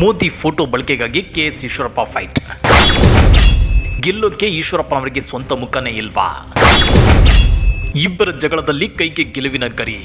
Modi photo ಬಳಕೆಗಾಗಿ K S Eshwarappa fight ಗೆಲ್ಲೋಕೆ ಈಶ್ವರಪ್ಪ ಅವರಿಗೆ ಸ್ವಂತ ಮುಖನೇ ಇಲ್ವಾ? ಇಬ್ಬರ ಜಗಳದಲ್ಲಿ ಕೈಗೆ ಗೆಲುವಿನ ಗರಿ.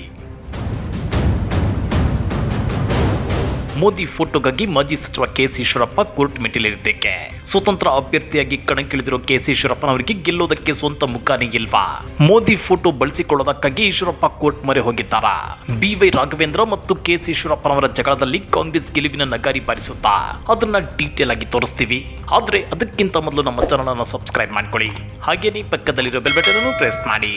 ಮೋದಿ ಫೋಟೋಗಾಗಿ ಮಾಜಿ ಸಚಿವ ಕೆ ಸಿ ಈಶ್ವರಪ್ಪ ಕೋರ್ಟ್ ಮೆಟ್ಟಿಲೇರಿದ್ದಕ್ಕೆ. ಸ್ವತಂತ್ರ ಅಭ್ಯರ್ಥಿಯಾಗಿ ಕಣಕ್ಕಿಳಿದಿರೋ ಸಿ ಈಶ್ವರಪ್ಪನವರಿಗೆ ಗೆಲ್ಲೋದಕ್ಕೆ ಸ್ವಂತ ಮುಖಾನೇ ಇಲ್ವಾ? ಮೋದಿ ಫೋಟೋ ಬಳಸಿಕೊಳ್ಳೋದಕ್ಕಾಗಿ ಈಶ್ವರಪ್ಪ ಕೋರ್ಟ್ ಮೊರೆ ಹೋಗಿದ್ದಾರಾ? ಬಿವೈ ರಾಘವೇಂದ್ರ ಮತ್ತು ಕೆ ಎಸ್ ಈಶ್ವರಪ್ಪನವರ ಜಗಳದಲ್ಲಿ ಕಾಂಗ್ರೆಸ್ ಗೆಲುವಿನ ನಗಾರಿ ಬಾರಿಸುತ್ತಾ? ಅದನ್ನ ಡೀಟೇಲ್ ಆಗಿ ತೋರಿಸ್ತೀವಿ. ಆದ್ರೆ ಅದಕ್ಕಿಂತ ಮೊದಲು ನಮ್ಮ ಚಾನಲ್ ಅನ್ನು ಸಬ್ಸ್ಕ್ರೈಬ್ ಮಾಡ್ಕೊಳ್ಳಿ. ಹಾಗೇನೇ ಪಕ್ಕದಲ್ಲಿರೋ ಬೆಲ್ ಬಟನ್ ಅನ್ನು ಪ್ರೆಸ್ ಮಾಡಿ.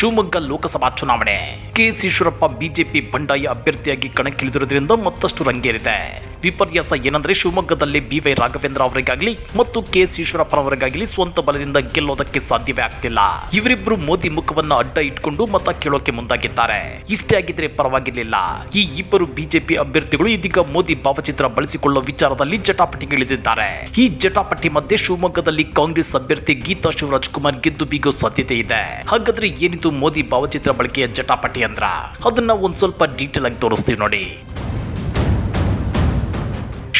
ಶಿವಮೊಗ್ಗ ಲೋಕಸಭಾ ಚುನಾವಣೆ. ಕೆಎಸ್ ಈಶ್ವರಪ್ಪ ಬಿಜೆಪಿ ಬಂಡಾಯ ಅಭ್ಯರ್ಥಿಯಾಗಿ ಕಣಕ್ಕಿಳಿದಿರುವುದರಿಂದ ಮತ್ತಷ್ಟು ರಂಗೇರಿದೆ. ವಿಪರ್ಯಾಸ ಏನಂದ್ರೆ ಶಿವಮೊಗ್ಗದಲ್ಲಿ ಬಿವೈ ರಾಘವೇಂದ್ರ ಅವರಿಗಾಗಲಿ ಮತ್ತು ಕೆಎಸ್ ಈಶ್ವರಪ್ಪನವರಿಗಾಗಲಿ ಸ್ವಂತ ಬಲದಿಂದ ಗೆಲ್ಲೋದಕ್ಕೆ ಸಾಧ್ಯವೇ ಆಗ್ತಿಲ್ಲ. ಇವರಿಬ್ರು ಮೋದಿ ಮುಖವನ್ನ ಅಡ್ಡ ಇಟ್ಕೊಂಡು ಮತ ಕೇಳೋಕೆ ಮುಂದಾಗಿದ್ದಾರೆ. ಇಷ್ಟೇ ಆಗಿದ್ರೆ ಪರವಾಗಿರ್ಲಿಲ್ಲ. ಈ ಇಬ್ಬರು ಬಿಜೆಪಿ ಅಭ್ಯರ್ಥಿಗಳು ಇದೀಗ ಮೋದಿ ಭಾವಚಿತ್ರ ಬಳಸಿಕೊಳ್ಳುವ ವಿಚಾರದಲ್ಲಿ ಜಟಾಪಟಿಗಿಳಿದಿದ್ದಾರೆ ಈ ಜಟಾಪಟಿ ಮಧ್ಯೆ ಶಿವಮೊಗ್ಗದಲ್ಲಿ ಕಾಂಗ್ರೆಸ್ ಅಭ್ಯರ್ಥಿ ಗೀತಾ ಶಿವರಾಜ್ ಕುಮಾರ್ ಗೆದ್ದು ಬೀಗೋ ಸಾಧ್ಯತೆ ಇದೆ. ಹಾಗಾದ್ರೆ ಏನಿದು ಮೋದಿ ಭಾವಚಿತ್ರ ಬಳಕೆಯ ಜಟಾಪಟಿ ಅಂದ್ರ. ಅದನ್ನ ಒಂದ್ ಸ್ವಲ್ಪ ಡೀಟೇಲ್ ಆಗಿ ತೋರಿಸ್ತೀವಿ ನೋಡಿ.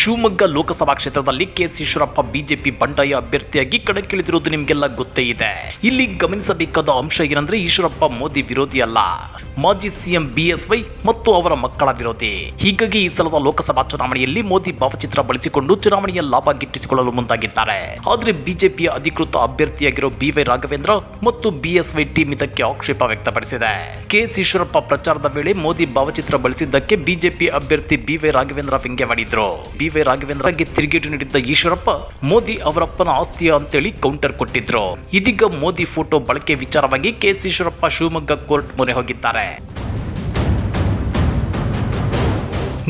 ಶಿವಮೊಗ್ಗ ಲೋಕಸಭಾ ಕ್ಷೇತ್ರದಲ್ಲಿ ಕೆಎಸ್ ಈಶ್ವರಪ್ಪ ಬಿಜೆಪಿ ಬಂಡಾಯ ಅಭ್ಯರ್ಥಿಯಾಗಿ ಕಣಕ್ಕಿಳಿದಿರುವುದು ನಿಮಗೆಲ್ಲ ಗೊತ್ತೇ ಇದೆ. ಇಲ್ಲಿ ಗಮನಿಸಬೇಕಾದ ಅಂಶ ಏನಂದ್ರೆ ಈಶ್ವರಪ್ಪ ಮೋದಿ ವಿರೋಧಿ ಅಲ್ಲ. ಮಾಜಿ ಸಿಎಂ ಬಿಎಸ್ವೈ ಮತ್ತು ಅವರ ಮಕ್ಕಳ ವಿರೋಧಿ. ಹೀಗಾಗಿ ಈ ಸಲದ ಲೋಕಸಭಾ ಚುನಾವಣೆಯಲ್ಲಿ ಮೋದಿ ಭಾವಚಿತ್ರ ಬಳಸಿಕೊಂಡು ಚುನಾವಣೆಯ ಲಾಭ ಗಿಟ್ಟಿಸಿಕೊಳ್ಳಲು ಮುಂದಾಗಿದ್ದಾರೆ. ಆದ್ರೆ ಬಿಜೆಪಿಯ ಅಧಿಕೃತ ಅಭ್ಯರ್ಥಿಯಾಗಿರೋ ಬಿವೈ ರಾಘವೇಂದ್ರ ಮತ್ತು ಬಿಎಸ್ವೈ ಟೀಮ್ ಇದಕ್ಕೆ ಆಕ್ಷೇಪ ವ್ಯಕ್ತಪಡಿಸಿದೆ. ಕೆಎಸ್ ಈಶ್ವರಪ್ಪ ಪ್ರಚಾರದ ವೇಳೆ ಮೋದಿ ಭಾವಚಿತ್ರ ಬಳಸಿದ್ದಕ್ಕೆ ಬಿಜೆಪಿ ಅಭ್ಯರ್ಥಿ ಬಿವೈ ರಾಘವೇಂದ್ರ ವ್ಯಂಗ್ಯವಾಡಿದ್ರು. ಬಿ ವೈ ರಾಘವೇಂದ್ರಗೆ ತಿರುಗೇಟು ನೀಡಿದ್ದ ಈಶ್ವರಪ್ಪ, ಮೋದಿ ಅವರಪ್ಪನ ಆಸ್ತಿಯ ಅಂತೇಳಿ ಕೌಂಟರ್ ಕೊಟ್ಟಿದ್ರು. ಇದೀಗ ಮೋದಿ ಫೋಟೋ ಬಳಕೆ ವಿಚಾರವಾಗಿ ಕೆಎಸ್ ಈಶ್ವರಪ್ಪ ಶಿವಮೊಗ್ಗ ಕೋರ್ಟ್ ಮೊರೆ ಹೋಗಿದ್ದಾರೆ.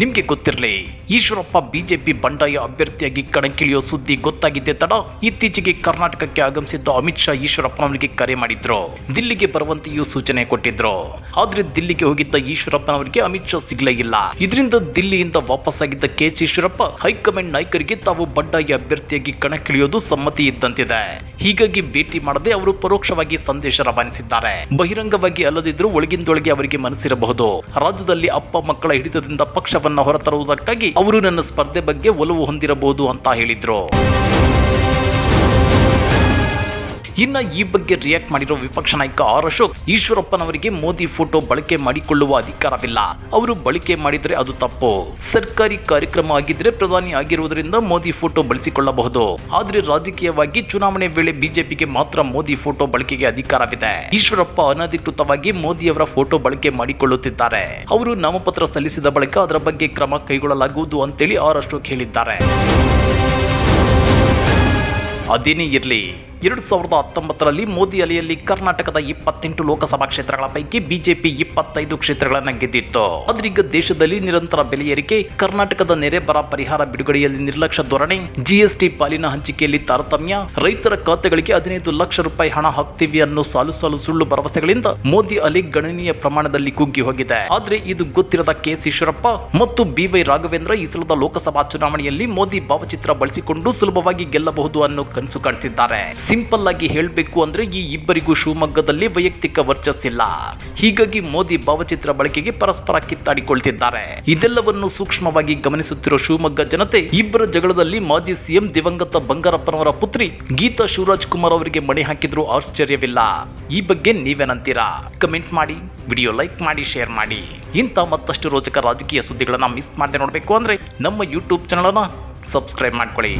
ನಿಮ್ಗೆ ಗೊತ್ತಿರಲಿ, ಈಶ್ವರಪ್ಪ ಬಿಜೆಪಿ ಬಂಡಾಯ ಅಭ್ಯರ್ಥಿಯಾಗಿ ಕಣಕ್ಕಿಳಿಯೋ ಸುದ್ದಿ ಗೊತ್ತಾಗಿದ್ದೆ ತಡ ಇತ್ತೀಚೆಗೆ ಕರ್ನಾಟಕಕ್ಕೆ ಆಗಮಿಸಿದ್ದ ಅಮಿತ್ ಶಾ ಈಶ್ವರಪ್ಪನವರಿಗೆ ಕರೆ ಮಾಡಿದ್ರು. ದಿಲ್ಲಿಗೆ ಬರುವಂತೆಯೂ ಸೂಚನೆ ಕೊಟ್ಟಿದ್ರು. ಆದ್ರೆ ದಿಲ್ಲಿಗೆ ಹೋಗಿದ್ದ ಈಶ್ವರಪ್ಪನವರಿಗೆ ಅಮಿತ್ ಶಾ ಸಿಗ್ಲೇ ಇಲ್ಲ. ಇದರಿಂದ ದಿಲ್ಲಿಯಿಂದ ವಾಪಸ್ಸಾಗಿದ್ದ K C Eshwarappa, high command ನಾಯಕರಿಗೆ ತಾವು ಬಂಡಾಯ ಅಭ್ಯರ್ಥಿಯಾಗಿ ಕಣಕ್ಕಿಳಿಯೋದು ಸಮ್ಮತಿ ಇದ್ದಂತಿದೆ. ಹೀಗಾಗಿ ಭೇಟಿ ಮಾಡದೆ ಅವರು ಪರೋಕ್ಷವಾಗಿ ಸಂದೇಶ ರವಾನಿಸಿದ್ದಾರೆ. ಬಹಿರಂಗವಾಗಿ ಅಲ್ಲದಿದ್ರೂ ಒಳಗಿಂದೊಳಗೆ ಅವರಿಗೆ ಮನಸ್ಸಿರಬಹುದು. ರಾಜ್ಯದಲ್ಲಿ ಅಪ್ಪ ಮಕ್ಕಳ ಹಿಡಿತದಿಂದ ಪಕ್ಷವನ್ನ ಹೊರತರುವುದಕ್ಕಾಗಿ ಅವರು ನನ್ನ ಸ್ಪರ್ಧೆ ಬಗ್ಗೆ ಒಲವು ಹೊಂದಿರಬಹುದು ಅಂತ ಹೇಳಿದ್ರು. ಇನ್ನ ಈ ಬಗ್ಗೆ ರಿಯಾಕ್ಟ್ ಮಾಡಿರೋ ವಿಪಕ್ಷ ನಾಯಕ ಆರ್ ಅಶೋಕ್, ಈಶ್ವರಪ್ಪನವರಿಗೆ ಮೋದಿ ಫೋಟೋ ಬಳಕೆ ಮಾಡಿಕೊಳ್ಳುವ ಅಧಿಕಾರವಿಲ್ಲ. ಅವರು ಬಳಕೆ ಮಾಡಿದರೆ ಅದು ತಪ್ಪು. ಸರ್ಕಾರಿ ಕಾರ್ಯಕ್ರಮ ಆಗಿದ್ರೆ ಪ್ರಧಾನಿ ಆಗಿರುವುದರಿಂದ ಮೋದಿ ಫೋಟೋ ಬಳಸಿಕೊಳ್ಳಬಹುದು. ಆದ್ರೆ ರಾಜಕೀಯವಾಗಿ ಚುನಾವಣೆ ವೇಳೆ ಬಿಜೆಪಿಗೆ ಮಾತ್ರ ಮೋದಿ ಫೋಟೋ ಬಳಕೆಗೆ ಅಧಿಕಾರವಿದೆ. ಈಶ್ವರಪ್ಪ ಅನಧಿಕೃತವಾಗಿ ಮೋದಿಯವರ ಫೋಟೋ ಬಳಕೆ ಮಾಡಿಕೊಳ್ಳುತ್ತಿದ್ದಾರೆ. ಅವರು ನಾಮಪತ್ರ ಸಲ್ಲಿಸಿದ ಬಳಿಕ ಅದರ ಬಗ್ಗೆ ಕ್ರಮ ಕೈಗೊಳ್ಳಲಾಗುವುದು ಅಂತೇಳಿ ಆರ್ ಅಶೋಕ್ ಹೇಳಿದ್ದಾರೆ. ಅದೇನೇ ಇರಲಿ. ಎರಡು ಸಾವಿರದ ಹತ್ತೊಂಬತ್ತರಲ್ಲಿ ಮೋದಿ ಅಲೆಯಲ್ಲಿ ಕರ್ನಾಟಕದ ಇಪ್ಪತ್ತೆಂಟು ಲೋಕಸಭಾ ಕ್ಷೇತ್ರಗಳ ಪೈಕಿ ಬಿಜೆಪಿ ಇಪ್ಪತ್ತೈದು ಕ್ಷೇತ್ರಗಳನ್ನು ಗೆದ್ದಿತ್ತು. ಆದ್ರೀಗ ದೇಶದಲ್ಲಿ ನಿರಂತರ ಬೆಲೆ ಏರಿಕೆ, ಕರ್ನಾಟಕದ ನೆರೆ ಬರ ಪರಿಹಾರ ಬಿಡುಗಡೆಯಲ್ಲಿ ನಿರ್ಲಕ್ಷ್ಯ ಧೋರಣೆ, ಜಿಎಸ್ಟಿ ಪಾಲಿನ ಹಂಚಿಕೆಯಲ್ಲಿ ತಾರತಮ್ಯ, ರೈತರ ಖಾತೆಗಳಿಗೆ ಹದಿನೈದು ಲಕ್ಷ ರೂಪಾಯಿ ಹಣ ಹಾಕ್ತೀವಿ ಅನ್ನೋ ಸಾಲು ಸಾಲು ಸುಳ್ಳು ಭರವಸೆಗಳಿಂದ ಮೋದಿ ಅಲೆ ಗಣನೀಯ ಪ್ರಮಾಣದಲ್ಲಿ ಕುಗ್ಗಿ ಹೋಗಿದೆ. ಆದ್ರೆ ಇದು ಗೊತ್ತಿರದ ಕೆ ಎಸ್ ಈಶ್ವರಪ್ಪ ಮತ್ತು ಬಿವೈ ರಾಘವೇಂದ್ರ ಈ ಸಲದ ಲೋಕಸಭಾ ಚುನಾವಣೆಯಲ್ಲಿ ಮೋದಿ ಭಾವಚಿತ್ರ ಬಳಸಿಕೊಂಡು ಸುಲಭವಾಗಿ ಗೆಲ್ಲಬಹುದು ಅನ್ನೋ ಕನಸು ಕಾಣ್ತಿದ್ದಾರೆ. ಸಿಂಪಲ್ ಆಗಿ ಹೇಳಬೇಕು ಅಂದ್ರೆ ಈ ಇಬ್ಬರಿಗೂ ಶಿವಮೊಗ್ಗದಲ್ಲಿ ವೈಯಕ್ತಿಕ ವರ್ಚಸ್ಸಿಲ್ಲ. ಹೀಗಾಗಿ ಮೋದಿ ಭಾವಚಿತ್ರ ಬಳಕೆಗೆ ಪರಸ್ಪರ ಕಿತ್ತಾಡಿಕೊಳ್ತಿದ್ದಾರೆ. ಇದೆಲ್ಲವನ್ನು ಸೂಕ್ಷ್ಮವಾಗಿ ಗಮನಿಸುತ್ತಿರುವ ಶಿವಮೊಗ್ಗ ಜನತೆ ಇಬ್ಬರ ಜಗಳದಲ್ಲಿ ಮಾಜಿ ಸಿಎಂ ದಿವಂಗತ ಬಂಗಾರಪ್ಪನವರ ಪುತ್ರಿ ಗೀತಾ ಶಿವರಾಜ್ ಕುಮಾರ್ ಅವರಿಗೆ ಮಣೆ ಹಾಕಿದ್ರು ಆಶ್ಚರ್ಯವಿಲ್ಲ. ಈ ಬಗ್ಗೆ ನೀವೇನಂತೀರಾ? ಕಮೆಂಟ್ ಮಾಡಿ, ವಿಡಿಯೋ ಲೈಕ್ ಮಾಡಿ, ಶೇರ್ ಮಾಡಿ. ಇಂಥ ಮತ್ತಷ್ಟು ರೋಚಕ ರಾಜಕೀಯ ಸುದ್ದಿಗಳನ್ನ ಮಿಸ್ ಮಾಡದೆ ನೋಡಬೇಕು ಅಂದ್ರೆ ನಮ್ಮ ಯೂಟ್ಯೂಬ್ ಚಾನಲನ್ನು ಸಬ್ಸ್ಕ್ರೈಬ್ ಮಾಡ್ಕೊಳ್ಳಿ.